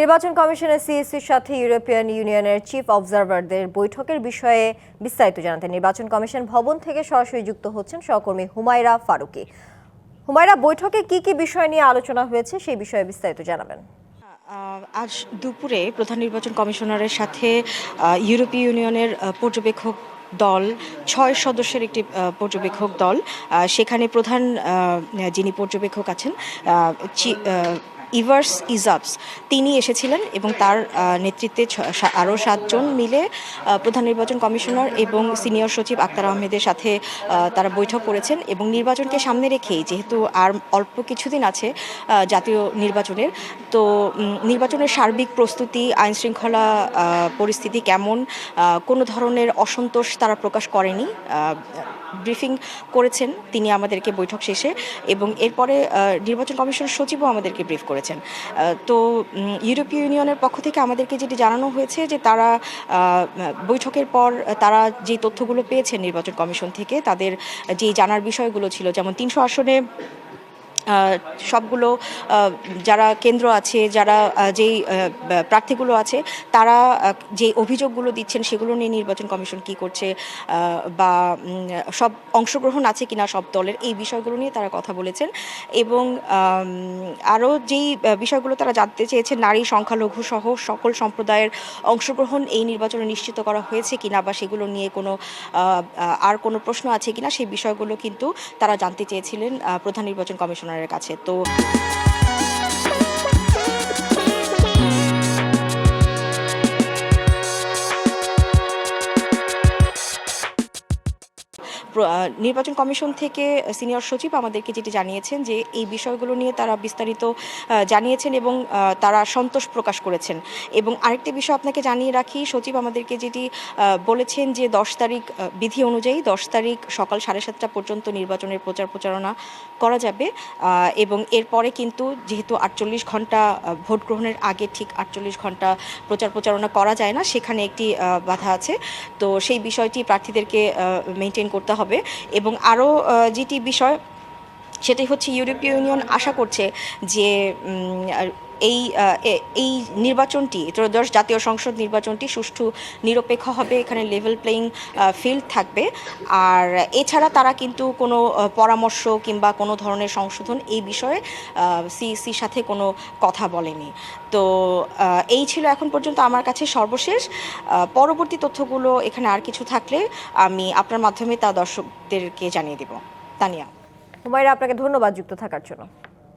নির্বাচন কমিশনের সিএসির সাথে ইউরোপিয়ান ইউনিয়নের চিফ অবজারভারদের বৈঠকের বিষয়ে বিস্তারিত জানাতে নির্বাচন কমিশন ভবন থেকে সরাসরি যুক্ত হচ্ছেন সহকর্মী হুমায়রা ফারুকি। হুমায়রা, বৈঠকে কি কি বিষয় নিয়ে আলোচনা হয়েছে সেই বিষয়ে বিস্তারিত জানাবেন। আজ দুপুরে প্রধান নির্বাচন কমিশনারের সাথে ইউরোপীয় ইউনিয়নের পর্যবেক্ষক দল, ছয় সদস্যের একটি পর্যবেক্ষক দল সেখানে প্রধান যিনি পর্যবেক্ষক আছেন ইভার্স ইজাবস। তিনি এসেছিলেন এবং তার নেতৃত্বে আরও সাতজন মিলে প্রধান নির্বাচন কমিশনার এবং সিনিয়র সচিব আক্তার আহমেদের সাথে তারা বৈঠক করেছেন এবং নির্বাচনকে সামনে রেখেই, যেহেতু আর অল্প কিছুদিন আছে জাতীয় নির্বাচনের, তো নির্বাচনের সার্বিক প্রস্তুতি আইন শৃঙ্খলা পরিস্থিতি কেমন কোনো ধরনের অসন্তোষ তারা প্রকাশ করেনি ব্রিফিং করেছেন তিনি আমাদেরকে বৈঠক শেষে এবং এরপরে নির্বাচন কমিশন সচিবও আমাদেরকে ব্রিফ করেছেন। আহ, তো ইউরোপীয় ইউনিয়নের পক্ষ থেকে আমাদেরকে যেটি জানানো হয়েছে যে তারা বৈঠকের পর তারা যে তথ্যগুলো পেয়েছেন নির্বাচন কমিশন থেকে তাদের যে জানার বিষয়গুলো ছিল যেমন তিনশো আসনে সবগুলো যারা কেন্দ্র আছে, যারা যেই প্রার্থীগুলো আছে, তারা যে অভিযোগগুলো দিচ্ছেন সেগুলো নিয়ে নির্বাচন কমিশন কি করছে বা সব অংশগ্রহণ আছে কিনা সব দলের, এই বিষয়গুলো নিয়ে তারা কথা বলেছেন। এবং আরও যেই বিষয়গুলো তারা জানতে চেয়েছেন, নারী সংখ্যালঘু সহ সকল সম্প্রদায়ের অংশগ্রহণ এই নির্বাচনে নিশ্চিত করা হয়েছে কিনা বা সেগুলো নিয়ে কোনো আর কোনো প্রশ্ন আছে কিনা, সেই বিষয়গুলো কিন্তু তারা জানতে চেয়েছিলেন প্রধান নির্বাচন কমিশনারের কাছে। তো নির্বাচন কমিশন থেকে সিনিয়র সচিব আমাদেরকে যেটি জানিয়েছেন যে এই বিষয়গুলো নিয়ে তারা বিস্তারিত জানিয়েছেন এবং তারা সন্তোষ প্রকাশ করেছেন। এবং আরেকটি বিষয় আপনাকে জানিয়ে রাখি, সচিব আমাদেরকে যেটি বলেছেন যে দশ তারিখ বিধি অনুযায়ী দশ তারিখ সকাল সাড়ে সাতটা পর্যন্ত নির্বাচনের প্রচার প্রচারণা করা যাবে। এবং এরপরে কিন্তু যেহেতু আটচল্লিশ ঘণ্টা ভোট গ্রহণের আগে ঠিক আটচল্লিশ ঘণ্টা প্রচার প্রচারণা করা যায় না, সেখানে একটি বাধা আছে। তো সেই বিষয়টি প্রার্থীদেরকে মেনটেন করতে হবে। এবং আরও যেটি বিষয় সেটাই হচ্ছে ইউরোপীয় ইউনিয়ন আশা করছে যে এই এই নির্বাচনটি, ত্রয়োদশ জাতীয় সংসদ নির্বাচনটি সুষ্ঠু, নিরপেক্ষ হবে, এখানে লেভেল প্লেইং ফিল্ড থাকবে। আর এছাড়া তারা কিন্তু কোনো পরামর্শ কিংবা কোনো ধরনের সংশোধন এই বিষয়ে সিইসির সাথে কোনো কথা বলেনি। তো এই ছিল এখন পর্যন্ত আমার কাছে সর্বশেষ। পরবর্তী তথ্যগুলো এখানে আর কিছু থাকলে আমি আপনার মাধ্যমে তা দর্শকদেরকে জানিয়ে দেব। তানিয়া। হুমায়রা, আপনাকে ধন্যবাদ যুক্ত থাকার জন্য।